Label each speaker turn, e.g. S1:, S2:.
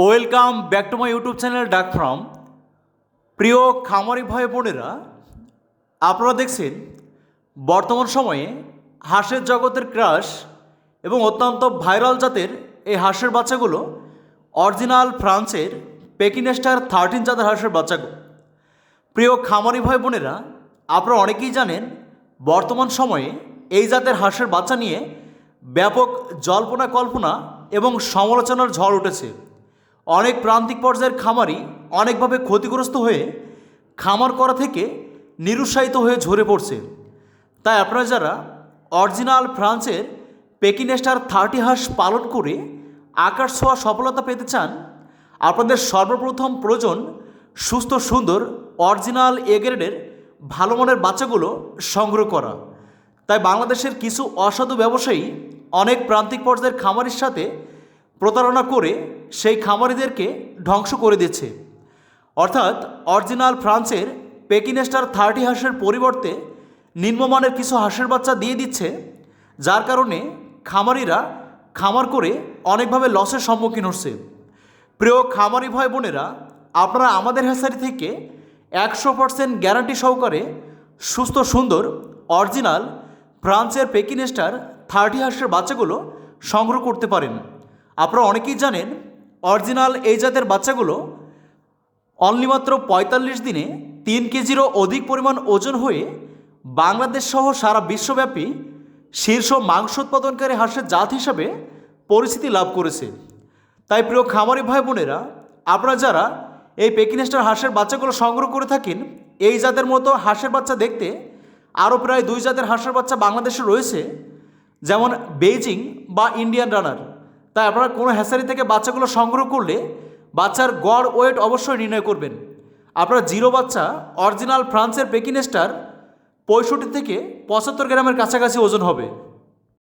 S1: Welcome back to my YouTube channel duck farm. প্রিয় খামারি ভাই বোনেরা, আপনারা দেখছেন বর্তমান সময়ে হাঁসের জগতের ক্রাশ এবং অত্যন্ত ভাইরাল জাতের এই হাঁসের বাচ্চাগুলো, অরিজিনাল ফ্রান্সের পেকিনেস্টার থার্টিন জাতের হাঁসের বাচ্চাগুলো। প্রিয় খামারি ভাই বোনেরা, আপনারা অনেকেই জানেন বর্তমান সময়ে এই জাতের হাঁসের বাচ্চা নিয়ে ব্যাপক জল্পনা কল্পনা এবং সমালোচনার ঝড় উঠেছে। অনেক প্রান্তিক পর্যায়ের খামারি অনেকভাবে ক্ষতিগ্রস্ত হয়ে খামার করা থেকে নিরুৎসাহিত হয়ে ঝরে পড়ছে। তাই আপনারা যারা অরিজিনাল ফ্রান্সের পেকিনেস্টার থার্টি হাঁস পালন করে আকাশ ছোঁয়া সফলতা পেতে চান, আপনাদের সর্বপ্রথম প্রয়োজন সুস্থ, সুন্দর, অরিজিনাল এ গ্রেডের ভালো মানের বাচ্চাগুলো সংগ্রহ করা। তাই বাংলাদেশের কিছু অসাধু ব্যবসায়ী অনেক প্রান্তিক পর্যায়ের খামারির সাথে প্রতারণা করে সেই খামারিদেরকে ধ্বংস করে দিচ্ছে। অর্থাৎ অরিজিনাল ফ্রান্সের পেকিনেস্টার থার্টি হাঁসের পরিবর্তে নিম্নমানের কিছু হাঁসের বাচ্চা দিয়ে দিচ্ছে, যার কারণে খামারিরা খামার করে অনেকভাবে লসের সম্মুখীন হচ্ছে। প্রিয় খামারি ভাই বোনেরা, আপনারা আমাদের হ্যাসারি থেকে একশো পার্সেন্ট গ্যারান্টি সহকারে সুস্থ, সুন্দর, অরিজিনাল ফ্রান্সের পেকিনেস্টার থার্টি হাঁসের বাচ্চাগুলো সংগ্রহ করতে পারেন। আপনারা অনেকেই জানেন অরিজিনাল এই জাতের বাচ্চাগুলো অনলি মাত্র পঁয়তাল্লিশ দিনে তিন কেজিরও অধিক পরিমাণ ওজন হয়ে বাংলাদেশ সহ সারা বিশ্বব্যাপী শীর্ষ মাংস উৎপাদনকারী হাঁসের জাত হিসাবে পরিচিতি লাভ করেছে। তাই প্রিয় খামারি ভাই বোনেরা, আপনারা যারা এই পেকিনেস্টার হাঁসের বাচ্চাগুলো সংগ্রহ করে থাকেন, এই জাতের মতো হাঁসের বাচ্চা দেখতে আরও প্রায় দুই জাতের হাঁসের বাচ্চা বাংলাদেশে রয়েছে, যেমন বেইজিং বা ইন্ডিয়ান রানার তাই আপনারা কোনো হ্যাসারি থেকে বাচ্চাগুলো সংগ্রহ করলে বাচ্চার গড়, ওয়েট অবশ্যই নির্ণয় করবেন। আপনার জিরো বাচ্চা, অরিজিনাল ফ্রান্সের পেকিনেস্টার পঁয়ষট্টি থেকে পঁচাত্তর গ্রামের কাছাকাছি ওজন হবে।